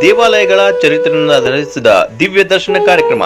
ದೇವಾಲಯಗಳ ಚರಿತ್ರೆಯನ್ನು ಆಧರಿಸಿದ ದಿವ್ಯ ದರ್ಶನ ಕಾರ್ಯಕ್ರಮ.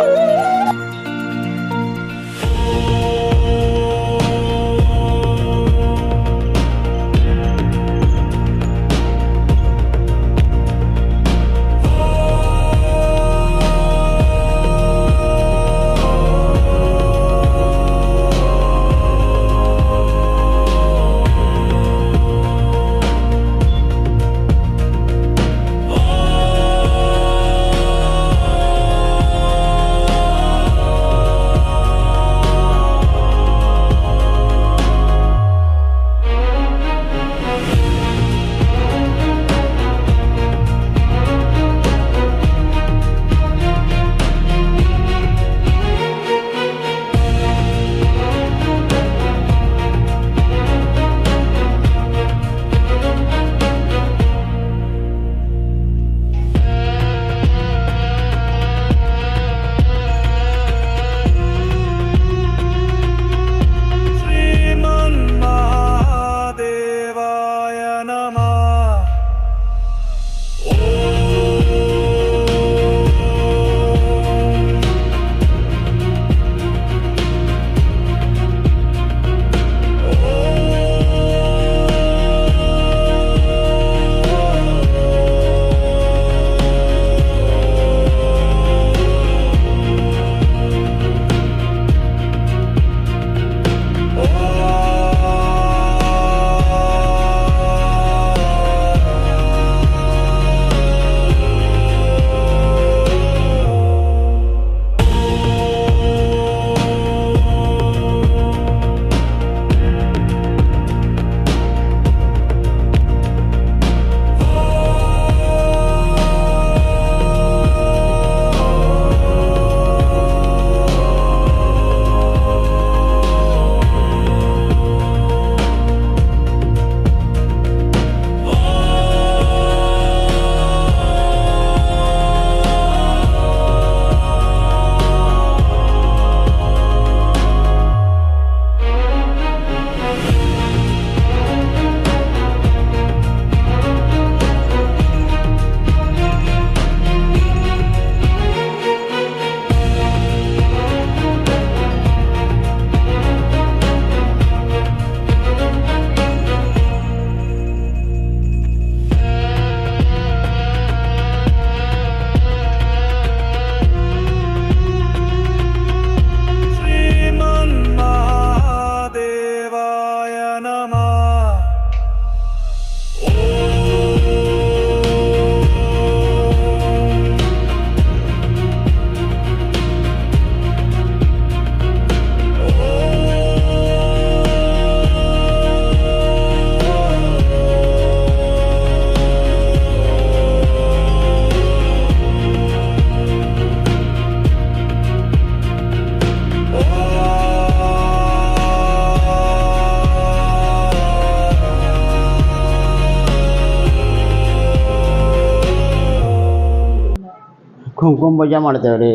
ಕುಂಕುಮ ಪೂಜೆ ಮಾಡ್ತೇವೆ ರೀ.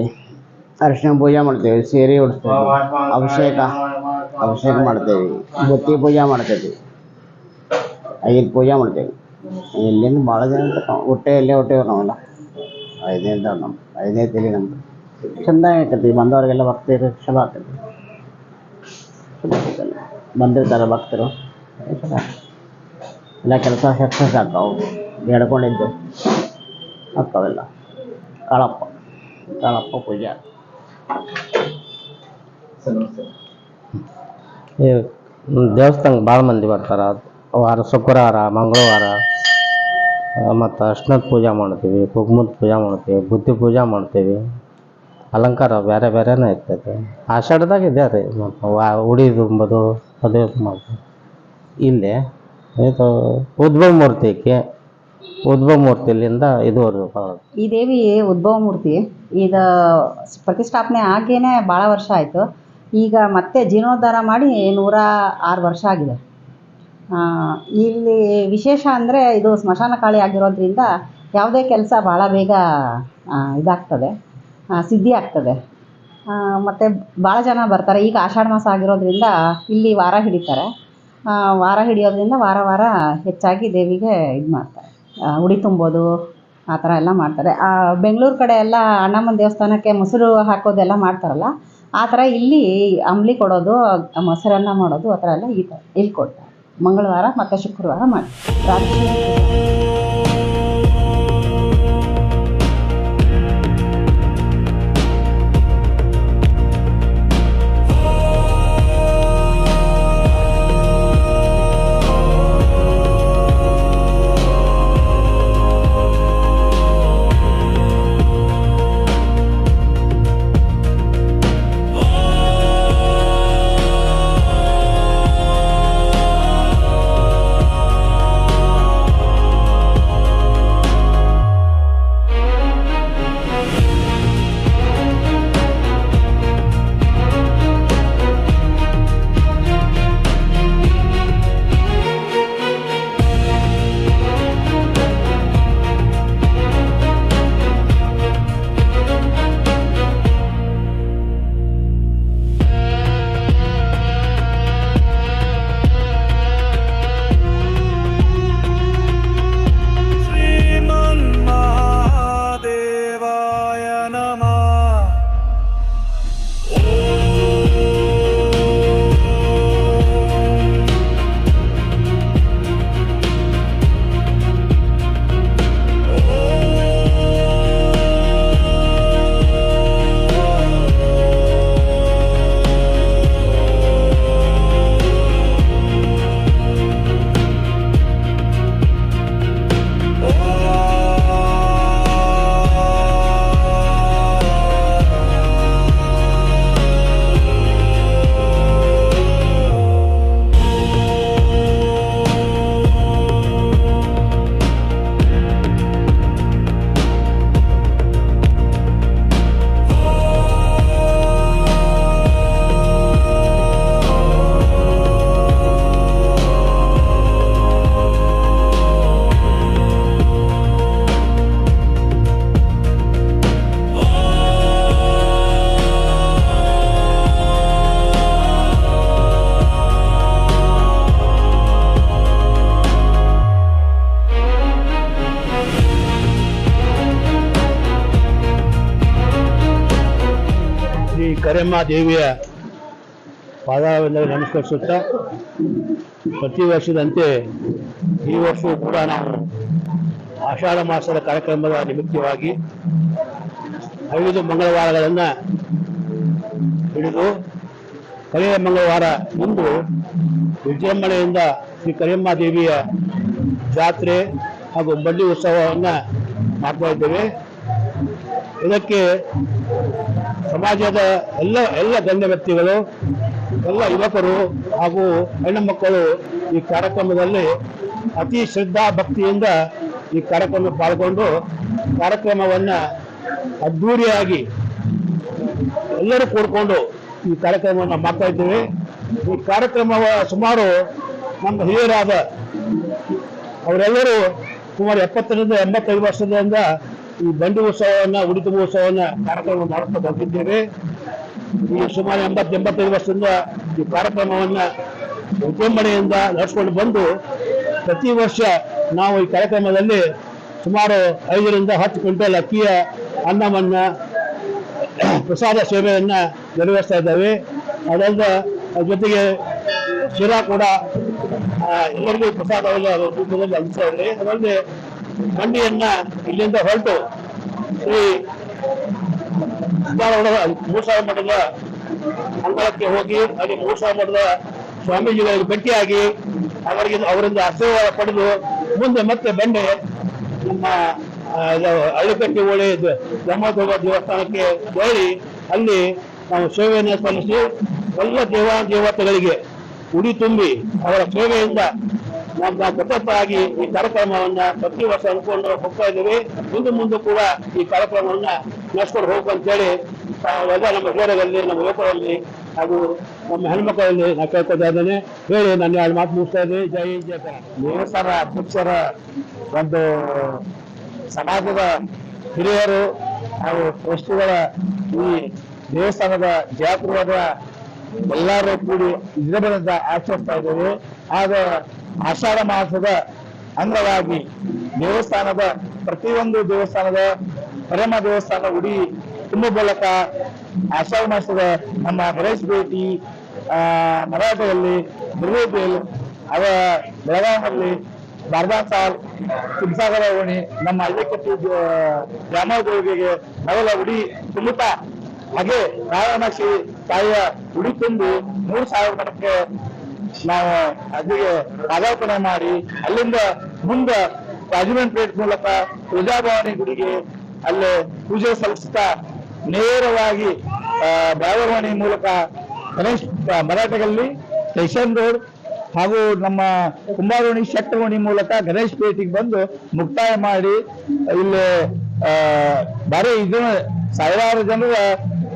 ಅರಿಶಿನ ಪೂಜೆ ಮಾಡ್ತೇವೆ ಸೀರೆ ಉಡಿಸ್ತೇವೆ ಅಭಿಷೇಕ ಅಭಿಷೇಕ ಮಾಡ್ತೇವೆ ಬುತ್ತಿ ಪೂಜೆ ಮಾಡ್ತೇವೆ ಐದು ಪೂಜೆ ಮಾಡ್ತೇವೆ ಇಲ್ಲಿಂದ ಭಾಳ ಜನ. ಹೊಟ್ಟೆ ಇಲ್ಲೇ ಹೊಟ್ಟೆವ್ರು ನಾವೆಲ್ಲ. ಐದನೇ ನಮ್ಮ ಐದನೇ ತಲೆ ನಮ್ದು. ಚಂದ ಆಕೈತಿ ಬಂದವ್ರಿಗೆಲ್ಲ ಭಕ್ತರು ಚಲೋ ಆಗ್ತೈತಿ ಬಂದಿರ್ತಾರೆ ಭಕ್ತರು. ಎಲ್ಲ ಕೆಲಸ ಸಕ್ಸಸ್ ಆಗ್ತಾವೆ ಬೇಡ್ಕೊಂಡಿದ್ದು. ಆಗ್ತಾವೆಲ್ಲ ಕಾಳಪ್ಪ ಕಾಳಪ್ಪ ಪೂಜೆ ಈ ದೇವಸ್ಥಾನಕ್ಕೆ ಭಾಳ ಮಂದಿ ಬರ್ತಾರೆ ವಾರ ಶುಕ್ರವಾರ ಮಂಗಳವಾರ ಮತ್ತು ಅರ್ಶನದ ಪೂಜೆ ಮಾಡ್ತೀವಿ ಕುಗ್ಮದ ಪೂಜೆ ಮಾಡ್ತೀವಿ ಬುದ್ಧಿ ಪೂಜೆ ಮಾಡ್ತೀವಿ ಅಲಂಕಾರ ಬೇರೆ ಬೇರೆನೇ ಇರ್ತೈತೆ ಆಷಾಢದಾಗ ಇದೆ ರೀ ಮತ್ತು ವಾ ಉಡಿ ತುಂಬೋದು ಅದು ಇದು ಮಾಡ್ತೀವಿ ಇಲ್ಲಿ ಇದು ಉದ್ಭವ ಮೂರ್ತಿಗೆ ಉದ್ಭವ ಮೂರ್ತಿಲಿಂದ ಇದುವರೆಗೂ ಈ ದೇವಿ ಉದ್ಭವ ಮೂರ್ತಿ, ಈಗ ಪ್ರತಿಷ್ಠಾಪನೆ ಆಗೇನೆ ಭಾಳ ವರ್ಷ ಆಯಿತು. ಈಗ ಮತ್ತೆ ಜೀರ್ಣೋದ್ಧಾರ ಮಾಡಿ ನೂರ ಆರು ವರ್ಷ ಆಗಿದೆ. ಇಲ್ಲಿ ವಿಶೇಷ ಅಂದರೆ ಇದು ಸ್ಮಶಾನ ಕಾಳಿ ಆಗಿರೋದ್ರಿಂದ ಯಾವುದೇ ಕೆಲಸ ಭಾಳ ಬೇಗ ಇದಾಗ್ತದೆ ಸಿದ್ಧಿ ಆಗ್ತದೆ. ಮತ್ತು ಭಾಳ ಜನ ಬರ್ತಾರೆ. ಈಗ ಆಷಾಢ ಮಾಸ ಆಗಿರೋದ್ರಿಂದ ಇಲ್ಲಿ ವಾರ ಹಿಡಿತಾರೆ. ವಾರ ಹಿಡಿಯೋದ್ರಿಂದ ವಾರ ವಾರ ಹೆಚ್ಚಾಗಿ ದೇವಿಗೆ ಇದು ಮಾಡ್ತಾರೆ ಉಡಿ ತುಂಬೋದು ಆ ಥರ ಎಲ್ಲ ಮಾಡ್ತಾರೆ. ಆ, ಬೆಂಗಳೂರು ಕಡೆ ಎಲ್ಲ ಅಣ್ಣಮ್ಮನ ದೇವಸ್ಥಾನಕ್ಕೆ ಮೊಸರು ಹಾಕೋದೆಲ್ಲ ಮಾಡ್ತಾರಲ್ಲ ಆ ಥರ ಇಲ್ಲಿ ಅಂಬ್ಲಿ ಕೊಡೋದು ಮೊಸರನ್ನ ಮಾಡೋದು ಆ ಥರ ಎಲ್ಲ ಈ ಥರ ಇಲ್ಲಿ ಕೊಡ್ತಾರೆ. ಮಂಗಳವಾರ ಮತ್ತು ಶುಕ್ರವಾರ ಮಾಡಿ. ಶ್ರೀ ಕರೆಮ್ಮ ದೇವಿಯ ಪಾದವೆಂದರೆ ನಮಸ್ಕರಿಸುತ್ತಾ, ಪ್ರತಿ ವರ್ಷದಂತೆ ಈ ವರ್ಷವೂ ಕೂಡ ನಾವು ಆಷಾಢ ಮಾಸದ ಕಾರ್ಯಕ್ರಮದ ನಿಮಿತ್ತವಾಗಿ ಐದು ಮಂಗಳವಾರಗಳನ್ನು ಹಿಡಿದು ಕಡೆಯ ಮಂಗಳವಾರ ಇಂದು ವಿಜೃಂಭಣೆಯಿಂದ ಶ್ರೀ ಕರಿಯಮ್ಮ ದೇವಿಯ ಜಾತ್ರೆ ಹಾಗೂ ಬಳ್ಳಿ ಉತ್ಸವವನ್ನು ಮಾಡ್ತಾ ಇದ್ದೇವೆ. ಇದಕ್ಕೆ ಸಮಾಜದ ಎಲ್ಲ ಎಲ್ಲ ಗಣ್ಯ ವ್ಯಕ್ತಿಗಳು, ಎಲ್ಲ ಯುವಕರು ಹಾಗೂ ಹೆಣ್ಣು ಮಕ್ಕಳು ಈ ಕಾರ್ಯಕ್ರಮದಲ್ಲಿ ಅತಿ ಶ್ರದ್ಧಾ ಭಕ್ತಿಯಿಂದ ಈ ಕಾರ್ಯಕ್ರಮ ಪಾಲ್ಗೊಂಡು ಕಾರ್ಯಕ್ರಮವನ್ನು ಅದ್ಧೂರಿಯಾಗಿ ಎಲ್ಲರೂ ಕೂಡಿಕೊಂಡು ಈ ಕಾರ್ಯಕ್ರಮವನ್ನು ಮಾಡ್ತಾ ಇದ್ದೇವೆ. ಈ ಕಾರ್ಯಕ್ರಮ ಸುಮಾರು ನಮ್ಮ ಹಿರಿಯರಾದ ಅವರೆಲ್ಲರೂ ಸುಮಾರು ಎಪ್ಪತ್ತರಿಂದ ಎಂಬತ್ತೈದು ವರ್ಷದಿಂದ ಈ ಬಂಡಿ ಉತ್ಸವವನ್ನ, ಉಡಿತ ಉತ್ಸವವನ್ನ ಕಾರ್ಯಕ್ರಮ ಮಾಡುತ್ತಾ ಬಂದಿದ್ದೇವೆ. ಈ ಸುಮಾರು ಎಂಬತ್ತು, ಎಂಬತ್ತೈದು ವರ್ಷದಿಂದ ಈ ಕಾರ್ಯಕ್ರಮವನ್ನ ವಿಜೃಂಭಣೆಯಿಂದ ನಡೆಸ್ಕೊಂಡು ಬಂದು ಪ್ರತಿ ವರ್ಷ ನಾವು ಈ ಕಾರ್ಯಕ್ರಮದಲ್ಲಿ ಸುಮಾರು ಐದರಿಂದ ಹತ್ತು ಕ್ವಿಂಟಲ್ ಅಕ್ಕಿಯ ಅನ್ನವನ್ನ, ಪ್ರಸಾದ ಸೇವೆಯನ್ನ ನೆರವೇರಿಸ್ತಾ ಇದ್ದೇವೆ. ಅದಲ್ಲದೆ ಅದ್ರ ಜೊತೆಗೆ ಶಿರಾ ಕೂಡ ಎಲ್ಲರಿಗೂ ಪ್ರಸಾದವನ್ನು ರೂಪದಲ್ಲಿ ಹಂಚ್ತಾ ಇದ್ದಾರೆ ಮಂಡಿಯನ್ನ ಇಲ್ಲಿಂದ ಹೊರಟು ಶ್ರೀ ಧಾರವಾಡದ ಮೂಸಾ ಮಠದ ಅಂಗಳಕ್ಕೆ ಹೋಗಿ ಅಲ್ಲಿ ಮೂಸಾ ಮಠದ ಸ್ವಾಮೀಜಿಗಳಿಗೆ ಭೇಟಿಯಾಗಿ ಅವರಿಗೆ ಅವರಿಂದ ಆಶೀರ್ವಾದ ಪಡೆದು ಮುಂದೆ ಮತ್ತೆ ಬಂಡೆ ನಮ್ಮ ಅಳ್ಳಿಕಟ್ಟಿ ಹೋಳಿ ಧರ್ಮೋದ್ಯೋಗ ದೇವಸ್ಥಾನಕ್ಕೆ ಹೋಗಿ ಅಲ್ಲಿ ನಾವು ಸೇವೆಯನ್ನು ಸಲ್ಲಿಸಿ ಎಲ್ಲ ದೇವ ದೇವತೆಗಳಿಗೆ ಉಡಿ ತುಂಬಿ ಅವರ ಸೇವೆಯಿಂದ ನಮ್ಮ ಸತತವಾಗಿ ಈ ಕಾರ್ಯಕ್ರಮವನ್ನ ಪ್ರತಿ ವರ್ಷ ಅನ್ಕೊಂಡು ಹೋಗ್ತಾ ಇದ್ದೀವಿ. ಮುಂದೆ ಮುಂದೆ ಕೂಡ ಈ ಕಾರ್ಯಕ್ರಮವನ್ನ ನಡೆಸ್ಕೊಂಡು ಹೋಗ್ಬೇಕು ಅಂತೇಳಿ ಎಲ್ಲ ನಮ್ಮ ಹಿರಿಯರಲ್ಲಿ, ನಮ್ಮ ಯುವಕರಲ್ಲಿ ಹಾಗೂ ನಮ್ಮ ಹೆಣ್ಮಕ್ಕಳಲ್ಲಿ ನಾ ಕೇಳ್ಕೊತಾ ಇದ್ದೇನೆ. ಹೇಳಿ, ನಾನು ಎರಡು ಮಾತು ಮುಗಿಸ್ತಾ ಇದ್ದೀನಿ. ಜೈ ಜಯ ಸರ ಅಧ್ಯಕ್ಷರ ಒಂದು ಸಮಾಜದ ಹಿರಿಯರು ಹಾಗೂ ಟ್ರಸ್ಟ್ಗಳ ಈ ದೇವಸ್ಥಾನದ ಜಯಪುರದ ಎಲ್ಲರೂ ಕೂಡಿ ವಿಜೃಂಭಣೆಯಿಂದ ಆಚರಿಸ್ತಾ ಇದ್ದೇವೆ. ಆಗ ಆಷಾಢ ಮಾಸದ ಅಂಗವಾಗಿ ದೇವಸ್ಥಾನದ ಪ್ರತಿಯೊಂದು ದೇವಸ್ಥಾನದ ಪರಮ ದೇವಸ್ಥಾನ ಉಡಿ ತುಂಬ ಆಷಾಢ ಮಾಸದ ನಮ್ಮ ಗಣೇಶ್ ಭೇಟಿ ಆ, ಮರಾಠದಲ್ಲಿ ದುರ್ಗೋಪೇಲ್ ಅವ ಬೆಳಗಾವಿಯಲ್ಲಿ ಬಾರ್ದಾಸಾಲ್ ಸಿಂಸಾಗರ ಓಣಿ ನಮ್ಮ ಐದಕ್ಕಟ್ಟಿ ಗ್ರಾಮಗಳಿಗೆ ನವಲ ಉಡಿ ತುಂಬುತ್ತಾ ಹಾಗೆ ರಾಯಣಾಕ್ಷಿ ತಾಯಿಯ ಉಡಿ ತುಂಬಿ ಮೂರು ಸಾವಿರ ಮಠಕ್ಕೆ ನಾವು ಅಲ್ಲಿಗೆ ಪಾದಾರ್ಪಣೆ ಮಾಡಿ ಅಲ್ಲಿಂದ ಮುಂದೆ ರಾಜಮಂಡ್ಪೇಟ್ ಮೂಲಕ ಪ್ರಜಾಭವಾನಿ ಗುಡಿಗೆ ಅಲ್ಲಿ ಪೂಜೆ ಸಲ್ಲಿಸ್ತಾ ನೇರವಾಗಿ ಆ, ಬ್ಯಾವರವಾಣಿ ಮೂಲಕ ಗಣೇಶ್ ಮರಾಠಗಲ್ಲಿ ಸ್ಟೇಷನ್ ರೋಡ್ ಹಾಗೂ ನಮ್ಮ ಕುಂಬಾರೋಣಿ ಶೆಟ್ಟರೋಣಿ ಮೂಲಕ ಗಣೇಶ್ ಪೇಟಿಗೆ ಬಂದು ಮುಕ್ತಾಯ ಮಾಡಿ ಇಲ್ಲಿ ಭಾರಿ ಇದು ಸಾವಿರಾರು ಜನರ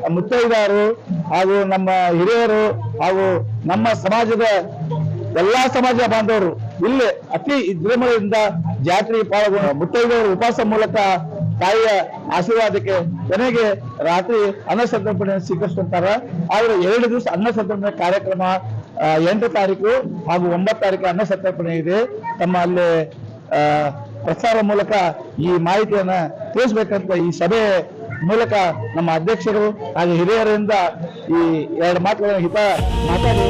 ಮುತ್ತೈದಾರು ಹಾಗೂ ನಮ್ಮ ಹಿರಿಯರು ಹಾಗೂ ನಮ್ಮ ಸಮಾಜದ ಎಲ್ಲಾ ಸಮಾಜ ಬಾಂಧವರು ಇಲ್ಲಿ ಅತಿ ವಿಜೃಂಭಣೆಯಿಂದ ಜಾತ್ರೆ ಪಾಲ್ಗೊಂಡು ಮುತ್ತೈದೆಯವರು ಉಪವಾಸ ಮೂಲಕ ತಾಯಿಯ ಆಶೀರ್ವಾದಕ್ಕೆ ಕೊನೆಗೆ ರಾತ್ರಿ ಅನ್ನ ಸಂತರ್ಪಣೆ ಸ್ವೀಕರಿಸ್ಕೊಂತಾರ ಆದ್ರೆ ಎರಡು ದಿವಸ ಅನ್ನ ಸಂತರ್ಪಣೆ ಕಾರ್ಯಕ್ರಮ ಎಂಟು ತಾರೀಕು ಹಾಗೂ ಒಂಬತ್ತು ತಾರೀಕು ಅನ್ನ ಸಂತರ್ಪಣೆ ಇದೆ. ತಮ್ಮ ಅಲ್ಲಿ ಪ್ರಸಾರ ಮೂಲಕ ಈ ಮಾಹಿತಿಯನ್ನ ತಿಳಿಸ್ಬೇಕಂತ ಈ ಸಭೆ ಮೂಲಕ ನಮ್ಮ ಅಧ್ಯಕ್ಷರು ಹಾಗೂ ಹಿರಿಯರಿಂದ ಈ ಎರಡು ಮಾತುಗಳನ್ನು ಹಿತ ಮಾತಾಡಿ